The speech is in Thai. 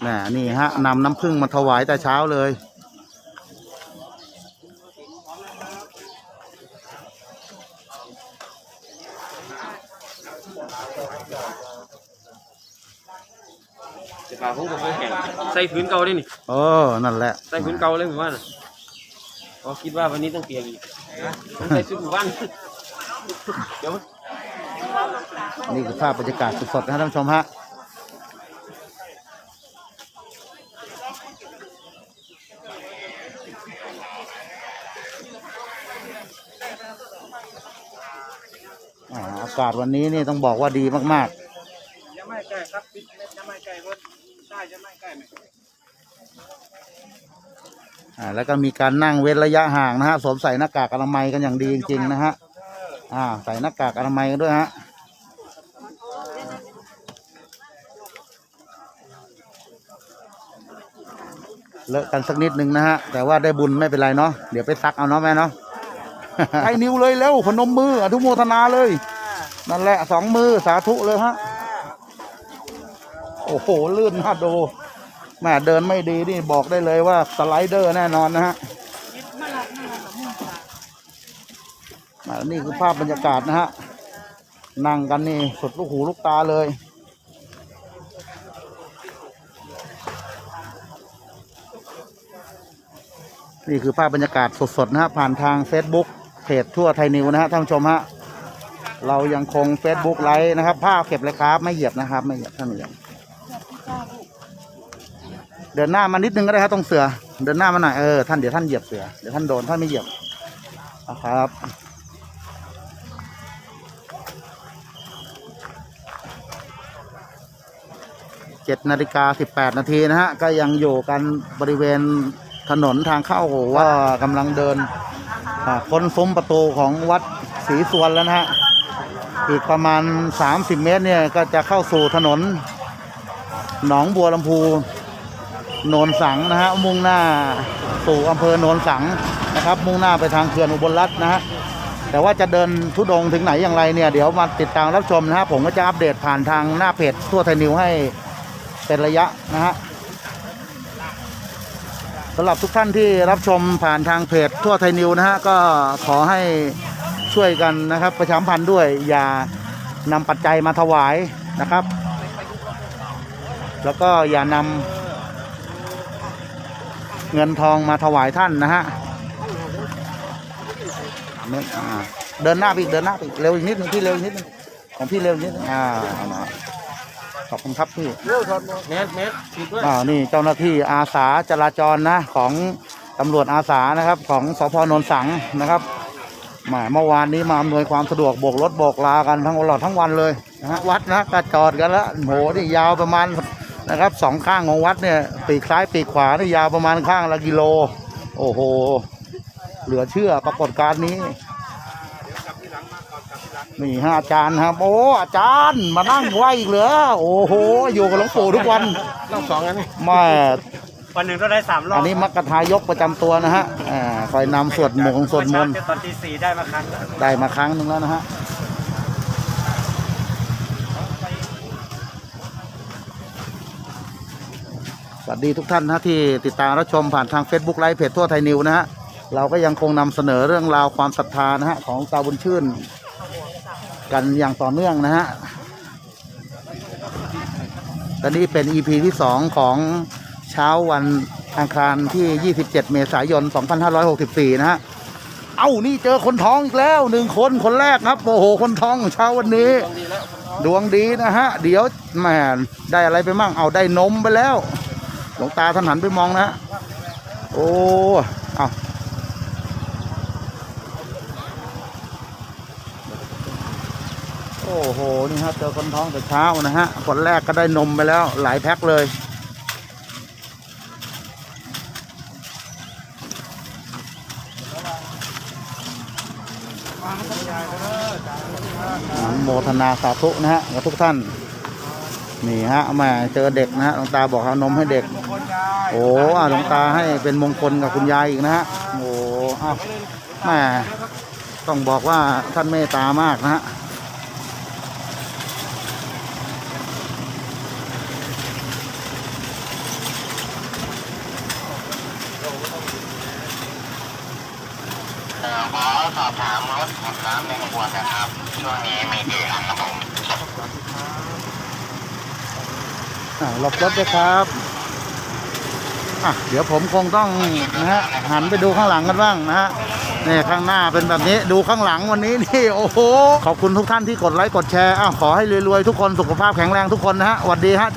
แหมนี่ฮะนำน้ำผึ้งมาถวายแต่เช้าเลย จะปลาผมก็เคยแข่งใส่พื้นเก่าได้นี่เออ นั่นแหละใส่พื้นเก่าเลยผมว่าน่ะเพราะคิดว่าวันนี้ต้องเปลี่ยนอีกผมใส่ชุดหมู่บ้านเดี๋ยวนี่คือภาพบรรยากาศสดๆนะท่านผู้ชมฮะ อากาศวันนี้นี่ต้องบอกว่าดีมากยังไม่ใกล้ครับปิดเม็ดยังไม่ใกล้รถได้ยังไม่ใกล้ไหมๆอ่าแล้วก็มีการนั่งเว้นระยะห่างนะฮะสวมใส่หน้ากากอนามัยกันอย่างดีจริงๆนะฮะอ่าใส่หน้ากากอนามัยกันด้วยฮะเลอะกันสักนิดนึงนะฮะแต่ว่าได้บุญไม่เป็นไรเนาะเดี๋ยวไปซักเอาเนาะแม่เนาะ ให้นิ้วเลยเร็วพนมมืออนุโมทนาเลย นั่นแหละสองมือสาธุเลยฮะ โอ้โห ลื่นน่าดูแม่เดินไม่ดีนี่บอกได้เลยว่าสไลเดอร์แน่นอนนะฮะอ่านี่คือภาพบรรยากาศนะฮะ นั่งกันนี่สุดลูกหูลูกตาเลยนี่คือภาพบรรยากาศสดๆนะฮะผ่านทาง Facebook เพจทั่วไทยนิวนะฮะท่านผู้ชมฮะเรายังคง Facebook ไลฟ์นะครับภาเก็บเลยครับ ไม่เหยียบนะครับ ไม่เหยียบท่านไม่เหยียบเดินหน้ามานิดนึงก็ได้ครับตรงเสือ เดินหน้ามาหน่อยเออท่านเดี๋ยวท่านเหยียบเสือเดี๋ยวท่านโดนท่านไม่เหยียบเอาครับเจ็ดนาฬิกาสิบแปดนาทีนะฮะก็ยังอยู่กันบริเวณถนนทางเข้าว่ากำลังเดิน อ่าพ้นซุ้มประตูของวัดศรีสวนแล้วนะฮะ อีกประมาณ 30 เมตรเนี่ยก็จะเข้าสู่ถนน หนองบัวลำพูโนนสังนะฮะ มุ่งหน้าสู่อำเภอโนนสังนะครับ มุ่งหน้าไปทางเขื่อนอุบลรัตน์นะฮะแต่ว่าจะเดินทุดงถึงไหนอย่างไรเนี่ยเดี๋ยวมาติดตามรับชมนะฮะผมก็จะอัปเดตผ่านทางหน้าเพจทั่วไทยนิวให้เป็นระยะนะฮะ สำหรับทุกท่านที่รับชมผ่านทางเพจทั่วไทยนิวนะฮะก็ขอให้ช่วยกันนะครับ ประชามพันธ์ด้วยอย่านำปัจจัยมาถวายนะครับ แล้วก็อย่านำเงินทองมาถวายท่านนะฮะเดินหน้าไปอีกเดินหน้าไปอีกเร็วอีกนิดนึงพี่เร็วอีกนิดนึงของพี่เร็วอีกนิดนึงอ่า ขอบคุณครับพี่แมสแมสปิดด้วยอ่านี่เจ้าหน้าที่อาสาจราจรนะของตำรวจอาสานะครับของสพนนสังนะครับแหมเมื่อวานนี้มาอำนวยความสะดวกโบกรถโบกลากันทั้งตลอดทั้งวันเลยนะฮะวัดนะก็จอดกันแล้วโหนี่ยาวประมาณนะครับสองข้างของวัดเนี่ยปีกซ้ายปีกขวานี่ยาวประมาณข้างละกิโล โอ้โห เหลือเชื่อปรากฏการณ์นี้ นี่ฮะอาจารย์ครับ โอ้อาจารย์มานั่งไหวอีกเหรอโอ้โห อยู่กับหลวงปู่ทุกวันรอบสองกันนี่แมาวันหนึ่งก็ได้สามรอบอันนี้มักกะทายกประจำตัวนะฮะอ่าคอยนำสวดมงสวดมนต์ เช้าตอนตีสี่ได้มาครั้งได้มาครั้งหนึ่งแล้วนะฮะ สวัสดีทุกท่านนะที่ติดตามรับชมผ่านทาง Facebook ไลฟ์เพจทั่วไทยนิวนะฮะ เราก็ยังคงนำเสนอเรื่องราวความศรัทธานะฮะ ของตาบุญชื่น กันอย่างต่อเนื่องนะฮะและนี่เป็น EP ที่สองของเช้าวันอังคารที่ 27 เมษายน 2564 นะฮะ เอ้า นี่เจอคนท้องอีกแล้วหนึ่งคนคนแรกครับ โอ้โห คนท้องเช้าวันนี้ ดวงดีนะฮะ เดี๋ยวแหมได้อะไรไปมั่ง เอาได้นมไปแล้ว หลวงตาท่านหันไปมองนะฮะโอ้ เอา อ้โห นี่ฮะเจอคนท้องแต่เช้านะฮะคนแรกก็ได้นมไปแล้วหลายแพ็คเลย โมทนาสาธุนะฮะกับทุกท่าน นี่ฮะม่เจอเด็กนะฮะหลวงตาบอกเอานมให้เด็ก โอ้อะหลวงตาให้เป็นมงคลกับคุณยายอีกนะฮะ โอ้อ้าวแม่ต้องบอกว่าท่านเมตตามากนะฮะ สอบถามรถหมดน้ำในขบวนนะครับ ช่วงนี้ไม่กี่คันครับผมอ่าหลบรถด้วยครับอะเดี๋ยวผมคงต้องนะฮะหันไปดูข้างหลังกันบ้างนะฮะนี่ข้างหน้าเป็นแบบนี้ดูข้างหลังวันนี้นี่โอ้โหขอบคุณทุกท่านที่กดไลค์กดแชร์อ้าวขอให้รวยๆทุกคนสุขภาพแข็งแรงทุกคนนะฮะสวัสดีฮะ